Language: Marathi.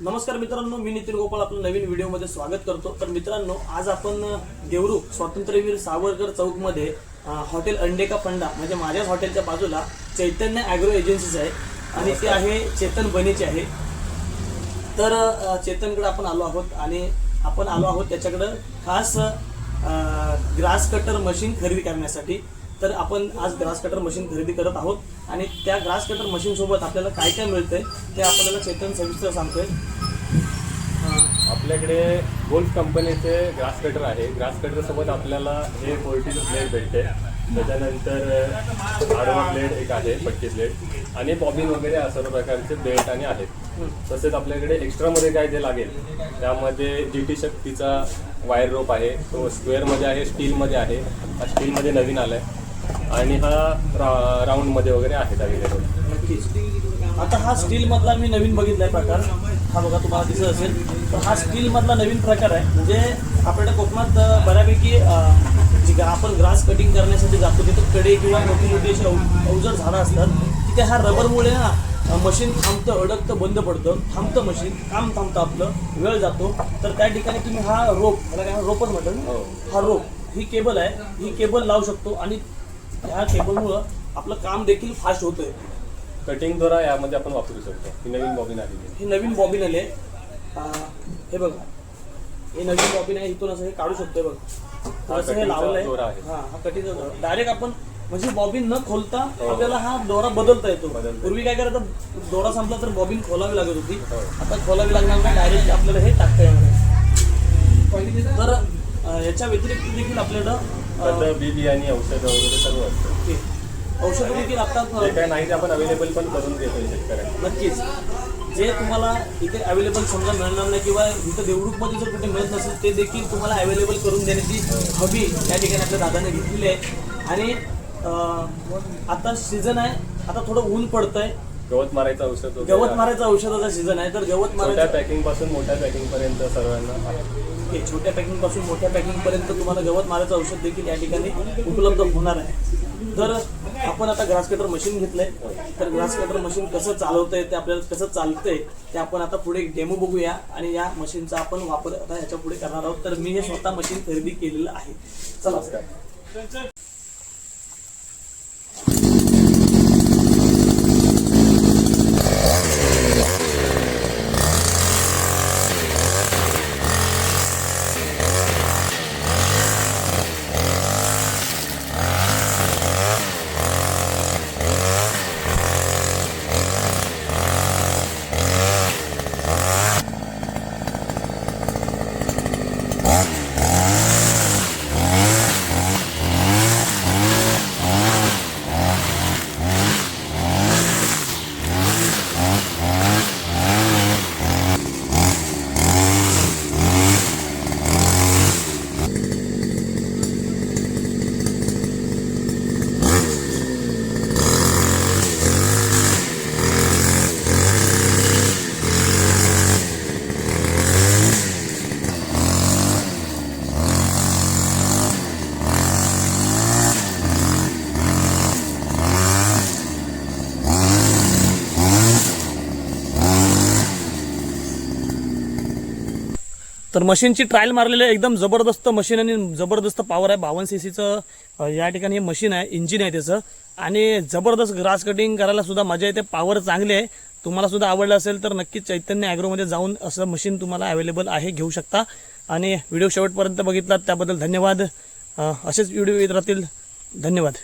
नमस्कार मित्रांनो मी नितीन गोपाळ आपलं नवीन व्हिडिओमध्ये स्वागत करतो. तर मित्रांनो आज आपण अ, देवरुख स्वातंत्र्यवीर सावरकर चौकमध्ये हॉटेल अंडे का फंडा म्हणजे माझ्याच हॉटेलच्या बाजूला चैतन्य ॲग्रो एजन्सीज आहे आणि ते आहे चेतन बनीचे आहे. तर चेतनकडे आपण आलो आहोत आणि आपण आलो आहोत त्याच्याकडं खास ग्रास कटर मशीन खरेदी करण्यासाठी. तर आपण आज ग्रास कटर मशीन खरेदी करत आहोत. आणि त्या ग्रास कटर मशीन सोबत आपल्याला काय काय मिळतंय ते आपल्याला चेतन सविस्तर सांगतोय. आपल्याकडे गोल्फ कंपनीचे ग्रास कटर आहे. ग्रास कटर सोबत आपल्याला हे फोर्टीचं ब्लेड भेटते. त्याच्यानंतर आडवा ब्लेड एक आहे पट्टी ब्लेड. आणि बॉबिन वगैरे सर्व प्रकारचे बेल्ट आणि आहेत. तसेच आपल्याकडे एक्स्ट्रामध्ये काय जे लागेल त्यामध्ये जी टी शक्तीचा वायर रोप आहे. तो स्क्वेअरमध्ये आहे स्टीलमध्ये आहे. स्टीलमध्ये नवीन आला आहे आणि हा रा राऊंडमध्ये वगैरे आहेत अवेलेबल नक्कीच आता हा स्टील मधला मी नवीन बघितलाय प्रकार. हा बघा तुम्हाला दिसत असेल. तर हा स्टील मधला नवीन प्रकार आहे. म्हणजे आपल्याकडे कोकणात बऱ्यापैकी जी आपण ग्रास कटिंग करण्यासाठी जातो तिथं कडे किंवा मोठी मोठी अशी अव- अवजड झाडं असतात. तिथे हा रबरमुळे ना मशीन थांबतं अडकतं बंद पडतं. थांबतं मशीन काम थांबतं आपलं वेळ जातो. तर त्या ठिकाणी तुम्ही हा रोप मला काय रोपच म्हटलं? हो. हा रोप ही केबल आहे. ही केबल लावू शकतो आणि ह्या केबलमुळं आपलं काम देखील फास्ट होतंय. कटिंग द्वारा यामध्ये आपण वापरू शकतो. ही नवीन बॉबिन आलेली आहे. हे नवीन बॉबिन आले. अं, हे बघा. हे नवीन बॉबिन आहे इथून असं हे काढू शकतोय बघ. हा असं हे लावलंय. दोरा आहे. हा हा कटिंगचा दोरा. डायरेक्ट आपण म्हणजे बॉबिन न खोलता हो. आपल्याला हा दोरा बदलता येतो. पूर्वी काय करायचं दोरा संपला तर बॉबिन खोलावी लागत होती. हो. आता खोलावी लागणार नाही डायरेक्ट आपल्याला हे टाकता येणार तर याच्या व्यतिरिक्त देखील खतं, बी बियाणी औषधं वगैरे सर्व असतं. औषधं देखील आता काय नाही ते आपण अवेलेबल पण करून देतो शेतकऱ्यांना. नक्कीच. जे तुम्हाला इथे अवेलेबल समजा मिळणार नाही किंवा इथं देवरुखमध्ये जर कुठे मिळत नसेल ते देखील तुम्हाला अवेलेबल करून देण्याची हवी त्या ठिकाणी आपल्या दादाने घेतलेली आहे. आणि आता सीझन आहे आता थोडं ऊन पडतंय. गवत मारायचं औषध वगैरे गवत. मारायचा औषधाचा सीझन आहे तर गवत छोट्या मारायचं पॅकिंगपासून मोठ्या पॅकिंग पर्यंत सर्वांना. आहे. ओके, छोट्या पॅकिंगपासून मोठ्या पॅकिंग पर्यंत तुम्हाला गवत मारायचं औषध देखील या ठिकाणी उपलब्ध होणार आहे. तर आपण आता ग्रास कटर मशीन घेतलंय. तर ग्रास कटर मशीन कसं चालवतंय ते आपल्याला कसं चालतंय ते आपण आता पुढे एक डेमो बघूया आणि या मशीनचा आपण वापर आता ह्याच्या पुढे करणार आहोत. तर मी हे स्वतः मशीन खरेदी केलेलं आहे. चला. तर मशीनची ट्रायल मारलेली आहे. एकदम जबरदस्त मशीन आणि जबरदस्त पॉवर आहे. बावन्न सी सीचं या ठिकाणी हे मशीन आहे. इंजिन आहे त्याचं. आणि जबरदस्त ग्रास कटिंग करायला सुद्धा मजा येते. पॉवर चांगली आहे. तुम्हाला सुद्धा आवडलं असेल तर नक्कीच चैतन्य ॲग्रोमध्ये जाऊन असं मशीन तुम्हाला अवेलेबल आहे. घेऊ शकता. आणि व्हिडिओ शेवटपर्यंत बघितलात. त्याबद्दल धन्यवाद. असेच व्हिडिओ येत राहतील. धन्यवाद.